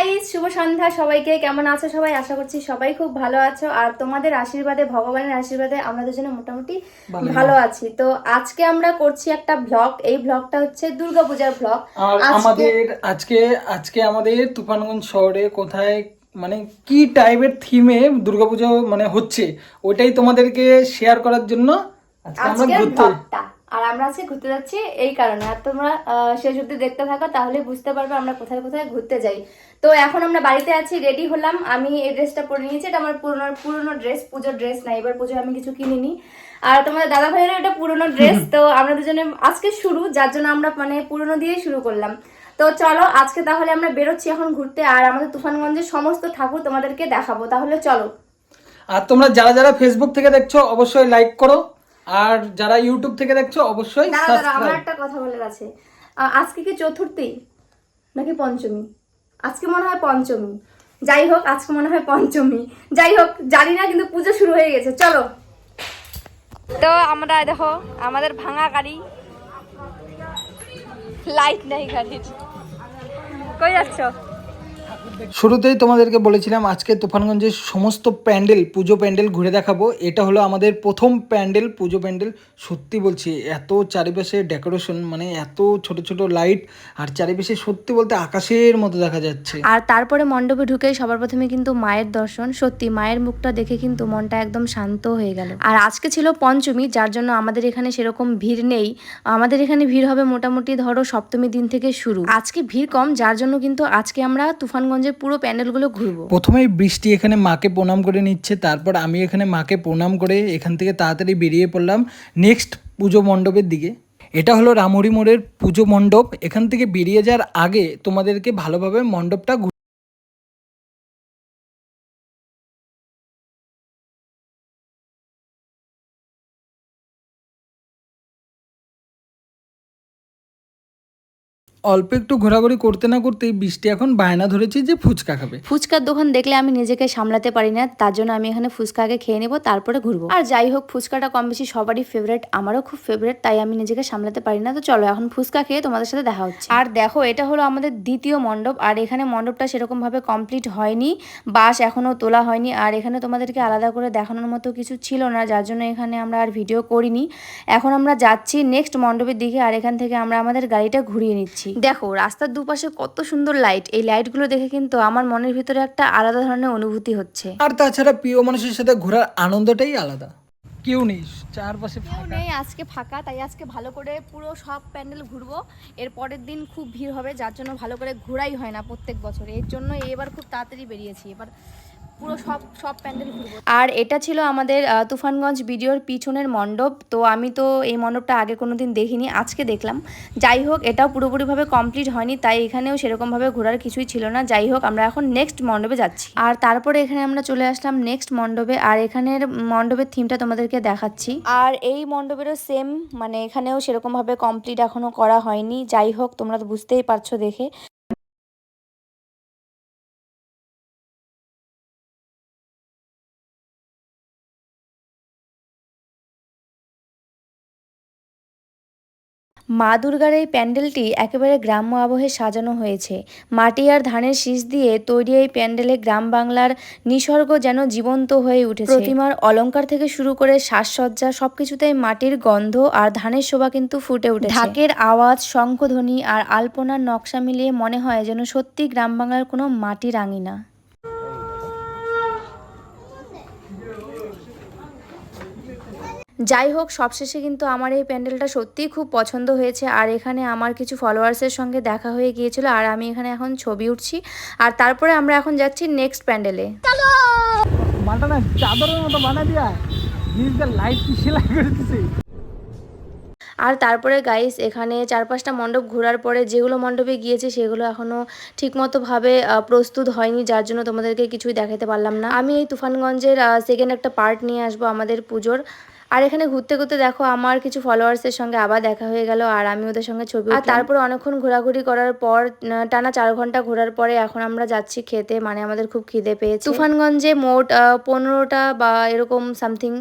Guys শুভ সন্ধ্যা সবাইকে। কেমন আছো সবাই? আশা করছি সবাই খুব ভালো আছো। আর তোমাদের আশীর্বাদে ভগবানের আশীর্বাদে আমরা দুজনে মোটামুটি ভালো। আছি। তো আজকে আমরা করছি একটা ব্লগ এই ব্লগটা হচ্ছে দুর্গাপূজার ব্লগ আর আমাদের আজকে আজকে আমাদের তুফানগঞ্জ শহরে কোথায় মানে কি টাইপের থিমে দুর্গাপূজা মানে হচ্ছে ওইটাই তোমাদেরকে শেয়ার করার জন্য আজকে আমরা ঘুরতে আর আমরা আজকে ঘুরতে যাচ্ছি এই কারণে। আর তোমরা শেষ অব্দি দেখতে থাকো তাহলে বুঝতে পারবে আমরা কোথায় কোথায় ঘুরতে যাই। তো এখন আমরা বাড়িতে আছি রেডি হলাম। আমি এই ড্রেসটা পরে নিয়েছি এটা আমার পুরনো পুরনো ড্রেস পুজোর ড্রেস না এবার পুজো আমি কিছু কিনিনি। আর তোমাদের দাদা ভাইয়েরও এটা পুরনো ড্রেস তো আমরা দুজনে আজকে শুরু যার জন্য আমরা মানে পুরনো দিয়েই শুরু করলাম। তো চলো আজকে তাহলে আমরা বেরোচ্ছি এখন ঘুরতে আর আমাদের তুফানগঞ্জের সমস্ত ঠাকুর তোমাদেরকে দেখাবো। তাহলে চলো। আর তোমরা যারা যারা ফেসবুক থেকে দেখছ অবশ্যই লাইক করো। আর যারা ইউটিউব থেকে দেখছ অবশ্যই আমার একটা কথা বলার আছে। আজকে কি চতুর্থী? নাকি পঞ্চমী? আজকে মনে হয় পঞ্চমী। যাই হোক আজকে মনে হয় পঞ্চমী। যাই হোক জানি না কিন্তু পুজো শুরু হয়ে গেছে। চলো। তো আমরা দেখো আমাদের ভাঙা গাড়ি। লাইট নাই গাড়ির। কই যাচ্ছ? শুরুতেই তোমাদেরকে বলেছিলাম, আজকে তুফানগঞ্জের সমস্ত প্যান্ডেল, পুজো প্যান্ডেল ঘুরে দেখাবো। এটা হলো আমাদের প্রথম প্যান্ডেল, পুজো প্যান্ডেল। সত্যি বলছি, এত চারিপাশে ডেকোরেশন মানে এত ছোট ছোট লাইট, আর চারিপাশে সত্যি বলতে আকাশের মতো দেখা যাচ্ছে। আর তারপরে মণ্ডপে ঢুকেই সবার প্রথমে কিন্তু মায়ের দর্শন। সত্যি, মায়ের মুখটা দেখে কিন্তু মনটা একদম শান্ত হয়ে গেল। আর আজকে ছিল পঞ্চমী, যার জন্য আমাদের এখানে সেরকম ভিড় নেই। আমাদের এখানে ভিড় হবে মোটামুটি ধরো সপ্তমী দিন থেকে শুরু। আজকে ভিড় কম, যার জন্য কিন্তু আজকে আমরা তুফানগঞ্জের পুরো প্যান্ডেলগুলো ঘুরবো। প্রথমেই বৃষ্টি এখানে মাকে প্রণাম করে নিচ্ছে, তারপর আমি এখানে মাকে প্রণাম করে এখান থেকে তাড়াতাড়ি বেরিয়ে পড়লাম নেক্সট পুজো মণ্ডপের দিকে। এটা হলো রামহরি মোড়ের পুজো মণ্ডপ। এখান থেকে বেরিয়ে যাওয়ার আগে তোমাদেরকে ভালোভাবে মণ্ডপটা অল্প একটু ঘোরাঘুরি করতে না করতেই বৃষ্টি এখন বায়না ধরেছে যে ফুচকা খাবে। ফুচকার দোকান দেখলে আমি নিজেকে সামলাতে পারি না, তার জন্য আমি এখানে ফুচকা আগে খেয়ে নেব, তারপরে ঘুরবো। আর যাই হোক, ফুচকাটা কম বেশি সবারই ফেভারেট আমারও খুব ফেভারেট তাই আমি নিজেকে সামলাতে পারি না। তো চলো, এখন ফুচকা খেয়ে তোমাদের সাথে দেখা হচ্ছে। আর দেখো, এটা হলো আমাদের দ্বিতীয় মণ্ডপ, আর এখানে মণ্ডপটা সেরকম ভাবে কমপ্লিট হয়নি, বাস এখনও তোলা হয়নি, আর এখানে তোমাদেরকে আলাদা করে দেখানোর মতো কিছু ছিল না, যার জন্য এখানে আমরা আর ভিডিও করিনি। এখন আমরা যাচ্ছি নেক্সট মণ্ডপের দিকে, আর এখান থেকে আমরা আমাদের গাড়িটা ঘুরিয়ে নিচ্ছি। দেখো। রাস্তার দুপাশে কত সুন্দর লাইট এই লাইটগুলো দেখে কিন্তু আমার মনের ভিতরে একটা আলাদা ধরনের অনুভূতি হচ্ছে। আর তাছাড়া প্রিয় মানুষের সাথে ঘোরার আনন্দটাই আলাদা। কেউ নেই চারপাশে কেউ নেই আজকে ফাঁকা তাই আজকে ভালো করে পুরো সব প্যান্ডেল ঘুরবো। এর পরের দিন খুব ভিড় হবে যার জন্য ভালো করে ঘোরাই হয় না প্রত্যেক বছর। এর জন্য এবার খুব তাড়াতাড়ি বেরিয়েছি। এবার পুরো সব আর এটা ছিল আমাদের তুফানগঞ্জ ভিডিওর পিছনের মণ্ডপ। তো আমি তো এই মণ্ডপটা আগে কোনো দিন দেখিনি, আজকে দেখলাম। যাই হোক, এটাও পুরোপুরিভাবে কমপ্লিট হয়নি, তাই এখানেও সেরকমভাবে ঘোরার কিছুই ছিল না। যাই হোক, আমরা এখন নেক্সট মণ্ডপে যাচ্ছি। আর তারপরে এখানে আমরা চলে আসলাম নেক্সট মণ্ডপে, আর এখানের মণ্ডপের থিমটা তোমাদেরকে দেখাচ্ছি। আর এই মণ্ডপেরও সেম মানে এখানেও সেরকমভাবে কমপ্লিট এখনও করা হয়নি। যাই হোক, তোমরা তো বুঝতেই পারছ দেখে। মা দুর্গার এই প্যান্ডেলটি একেবারে গ্রাম্য আবহে সাজানো হয়েছে। মাটি আর ধানের শীষ দিয়ে তৈরি এই প্যান্ডেলে গ্রাম বাংলার নিসর্গ যেন জীবন্ত হয়ে উঠেছে। প্রতিমার অলঙ্কার থেকে শুরু করে সাজসজ্জা সবকিছুতেই মাটির গন্ধ আর ধানের শোভা কিন্তু ফুটে উঠেছে। ঢাকের আওয়াজ, শঙ্খধ্বনি আর আলপনার নকশা মিলিয়ে মনে হয় যেন সত্যি গ্রাম বাংলার কোনো মাটির আঙিনা যাই হোক সবশেষে কিন্তু আমার এই প্যান্ডেলটা সত্যিই খুব পছন্দ হয়েছে। আর এখানে আমার কিছু ফলোয়ার্সের সঙ্গে দেখা হয়ে গিয়েছিল আর আমি এখানে এখন ছবি উঠছি। আর তারপরে আমরা এখন যাচ্ছি নেক্সট প্যান্ডেলে। চাদরের মতো বানা দিয়া লাইট সেলাই করে দিছে আর তারপরে গাইস এখানে চার পাঁচটা মণ্ডপ ঘোরার পরে যেগুলো মণ্ডপে গিয়েছে সেগুলো এখনও ঠিকমতো ভাবে প্রস্তুত হয়নি যার জন্য তোমাদেরকে কিছুই দেখাতে পারলাম না। আমি এই তুফানগঞ্জের সেকেন্ড একটা পার্ট নিয়ে আসব আমাদের পুজোর। আর এখানে ঘুরতে ঘুরতে দেখো আমার কিছু ফলোয়ার্সের সঙ্গে আবার দেখা হয়ে গেল আর আমি ওদের সঙ্গে ছবি আর তারপরে অনেকক্ষণ ঘোরাঘুরি করার পর টানা চার ঘণ্টা ঘোরার পরে এখন আমরা যাচ্ছি খেতে মানে আমাদের খুব খিদে পেয়েছে। তুফানগঞ্জে মোট পনেরোটা বা এরকম সামথিং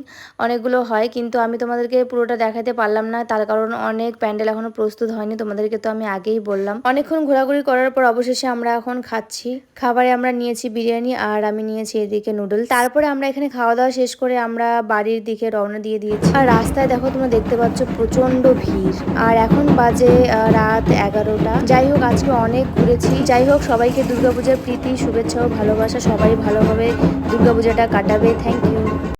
অনেকগুলো হয় কিন্তু আমি তোমাদেরকে পুরোটা দেখাতে পারলাম না। তার কারণ অনেক প্যান্ডেল এখনও প্রস্তুত হয়নি তোমাদেরকে তো আমি আগেই বললাম। অনেকক্ষণ ঘোরাঘুরি করার পর অবশেষে আমরা এখন খাচ্ছি। খাবারে আমরা নিয়েছি বিরিয়ানি আর আমি নিয়েছি এদিকে নুডলস। তারপরে আমরা এখানে খাওয়া দাওয়া শেষ করে আমরা বাড়ির দিকে রওনা দিয়ে দিয়েছি। আর রাস্তায় দেখো তোমরা দেখতে পাচ্ছ প্রচণ্ড ভিড়। আর এখন বাজে রাত এগারোটা। যাই হোক, আজকে অনেক ঘুরেছি। যাই হোক, সবাইকে দুর্গাপূজার প্রীতি, শুভেচ্ছা ও ভালোবাসা। সবাই ভালোভাবে দুর্গাপূজাটা কাটাবে। Thank you